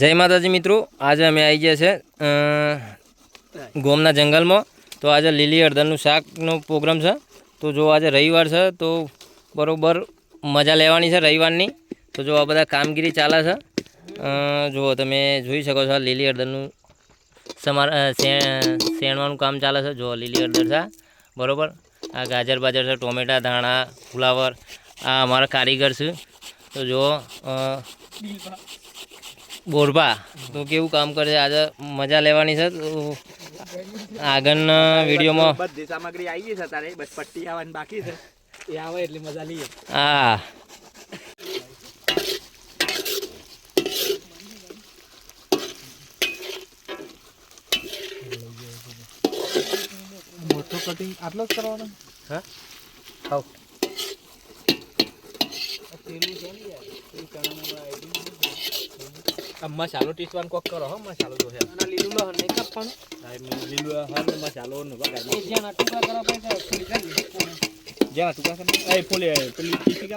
જય માતાજી મિત્રો, આજે અમે આવી ગયા છે ગોમના જંગલમાં. તો આજે લીલી હળદરનું શાકનો પ્રોગ્રામ છે. તો જો આજે રવિવાર છે, તો બરાબર મજા લેવાની છે રવિવારની. તો જો આ બધા કામગીરી ચાલે છે. જુઓ તમે જોઈ શકો છો લીલી હળદરનું સમાર શેણવાનું કામ ચાલે છે. જો લીલી હળદર છે, બરાબર. આ ગાજર બાજર છે, ટોમેટા, ધાણા, ફુલાવર. આ અમારા કારીગર છે. તો જુઓ બોરબા તો કેવું કામ કરે છે? આજે મજા લેવાની છે? તો આગળના વિડીયોમાં બધી સામગ્રી આવી ગઈ છે તારે બસ પટ્ટી આવવાની બાકી છે. એ આવે એટલે મજા લઈએ. હા. મોટો કટિંગ આટલો જ કરવાનો? હા? ખાઓ આ મસાલો ટીસવાનું કોક કરો હો મસાલો જો અને લીલું કાપવાનું હા એમ લીલું લહણ ને મસાલો ને વઘાર જ્યાં ટુકા કરવા પડે કરી જ્યાં ટુકા કરવા એ ફૂલે પેલી ટીસી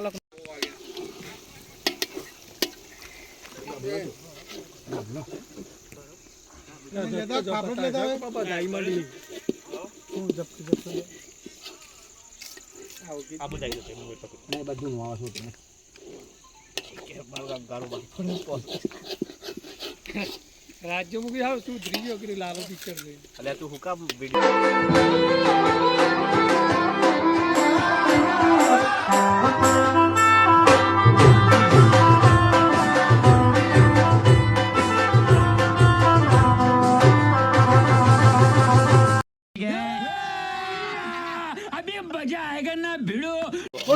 આ બધા માવા છું રાજ્ય મૂકી આવ તું ધ્રી ગયો કે લાલો પિક્ચર જોઈ અલ્યા તું હુકા વીડિયો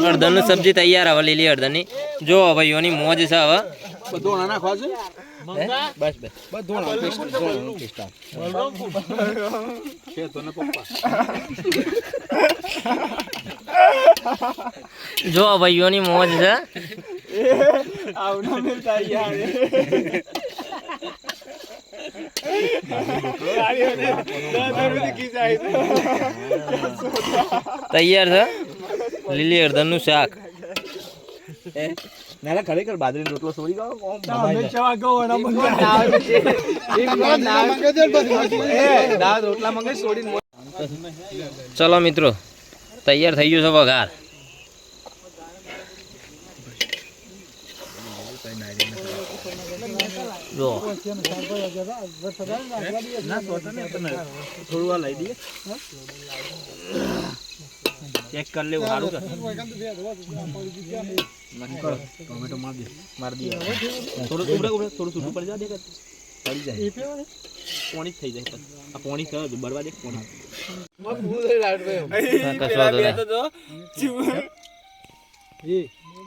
અડધન સબ્જી તૈયાર હવે લીલી હળદરની. જો ભાઈઓની મોજ છે હવે. ધોણા નાખવા છે બસ બસ. પેસ્ટ છે તો ને પપ્પા. જો ભાઈઓની મોજ છે. આવના મિલતા યાર તૈયાર છે? લીલી હળદરનું શાક. નાના ખરેખર બાજરીનો રોટલો સોરી ગયો? કોમ રોટલા ચલો મિત્રો તૈયાર થઈ ગયું છે વઘાર. જો. થોડું વાર લઈ દઈએ. ચેક કરી લેવું સારું ટોમેટો માર દે. માર દે. થોડું ઉભરે ઉભરે થોડું છૂટું પડી જાય પડી જાય. પોણી થઈ જાય. આ પોણી થયો બળવા દે પોણી. તો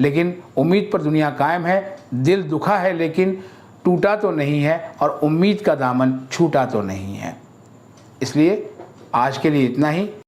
लेकिन उम्मीद पर दुनिया कायम है, दिल दुखा है, लेकिन टूटा तो नहीं है और उम्मीद का दामन छूटा तो नहीं है। इसलिए आज के लिए इतना ही।